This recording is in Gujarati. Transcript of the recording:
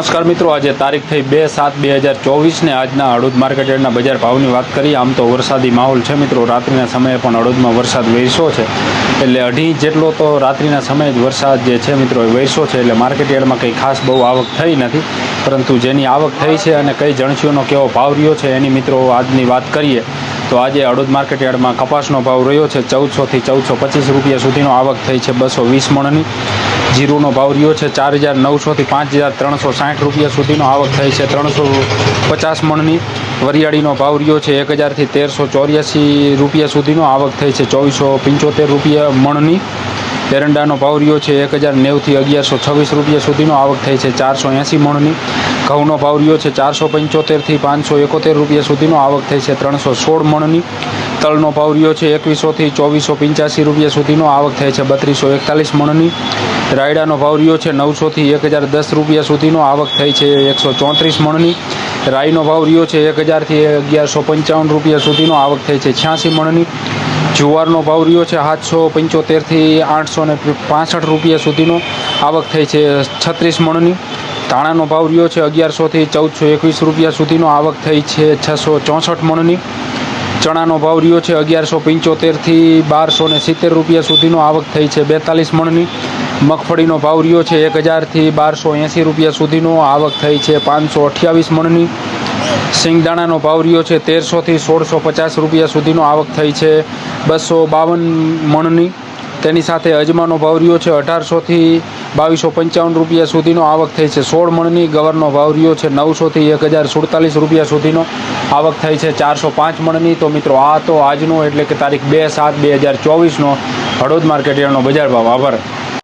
નમસ્કાર મિત્રો, આજે તારીખ થઈ બે સાત બે હજાર ચોવીસને આજના હળવદ માર્કેટના બજાર ભાવની વાત કરીએ. આમ તો વરસાદી માહોલ છે મિત્રો, રાત્રિના સમયે પણ હળવદમાં વરસાદ વરસ્યો છે. એટલે અઢી જેટલો તો રાત્રિના સમયે જ વરસાદ જે છે મિત્રો વરસ્યો છે. એટલે માર્કેટ યાર્ડમાં કંઈ ખાસ બહુ આવક થઈ નથી, પરંતુ જેની આવક થઈ છે અને કઈ જણસીઓનો કેવો ભાવ રહ્યો છે એની મિત્રો આજની વાત કરીએ. તો આજે હળવદ માર્કેટ યાર્ડમાં કપાસનો ભાવ રહ્યો છે ચૌદસોથી ચૌદસો પચીસ રૂપિયા સુધીનો આવક થઈ છે બસો વીસ મણની. જીરુનો ભાવ રહ્યો છે ચાર હજાર નવસોથી પાંચ હજાર ત્રણસો સાઠ રૂપિયા સુધીનો આવક થઈ છે. ત્રણસો પચાસ મણની વરિયાળીનો ભાવ રહ્યો છે એક હજારથી તેરસો ચોર્યાસી રૂપિયા સુધીનો આવક થઈ છે. ચોવીસો પંચોતેર રૂપિયા મણની એરંડાનો ભાવ રહ્યો છે એક હજાર નેવથી અગિયારસો છવ્વીસ રૂપિયા સુધીનો આવક થઈ છે. ચારસો એંસી મણની ઘઉંનો ભાવ રહ્યો છે ચારસો પંચોતેરથી પાંચસો એકોતેર રૂપિયા સુધીનો આવક થઈ છે. ત્રણસો સોળ મણની તલનો ભાવ રહ્યો છે એકવીસોથી ચોવીસો પંચ્યાસી રૂપિયા સુધીનો. આવક થાય છે બત્રીસો એકતાલીસ મણની. રાયડાનો ભાવ રહ્યો છે નવસોથી એક હજાર દસ રૂપિયા સુધીનો. આવક થઈ છે એકસો ચોત્રીસ મણની. રાઈનો ભાવ રહ્યો છે એક હજારથી અગિયારસો પંચાવન રૂપિયા સુધીનો. આવક થઈ છે છ્યાસી મણની. જુવારનો ભાવ રહ્યો છે સાતસો પંચોતેરથી આઠસો ને પાસઠ રૂપિયા સુધીનો. આવક થઈ છે છત્રીસ મણની. ધાણાનો ભાવ રહ્યો છે અગિયારસોથી ચૌદસો એકવીસ રૂપિયા સુધીનો. આવક થઈ છે છસો ચોસઠ મણની. ચણાનો ભાવ રહ્યો છે અગિયારસો પંચોતેરથી બારસો ને સિત્તેર રૂપિયા સુધીનો આવક થઈ છે. બેતાલીસ મણની મગફળીનો ભાવ રહ્યો છે એક હજારથી બારસો એંસી રૂપિયા સુધીનો આવક થઈ છે. પાંચસો અઠ્યાવીસ મણની સિંગદાણાનો ભાવ રહ્યો છે તેરસોથી સોળસો પચાસ રૂપિયા સુધીનો આવક થઈ છે. બસો બાવન મણની તેની સાથે અજમાનો ભાવ રહ્યો છે અઢારસોથી બાવીસો પંચાવન રૂપિયા સુધીનો આવક થઈ છે. સોળ મણની ગવરનો ભાવ રહ્યો છે નવસોથી એક હજાર સુડતાલીસ રૂપિયા સુધીનો આવક થઈ છે. ચારસો પાંચ મણની. તો મિત્રો, આ તો આજનો એટલે કે તારીખ બે સાત બે હજાર ચોવીસનો હળવદ માર્કેટ બજાર ભાવ. આભાર.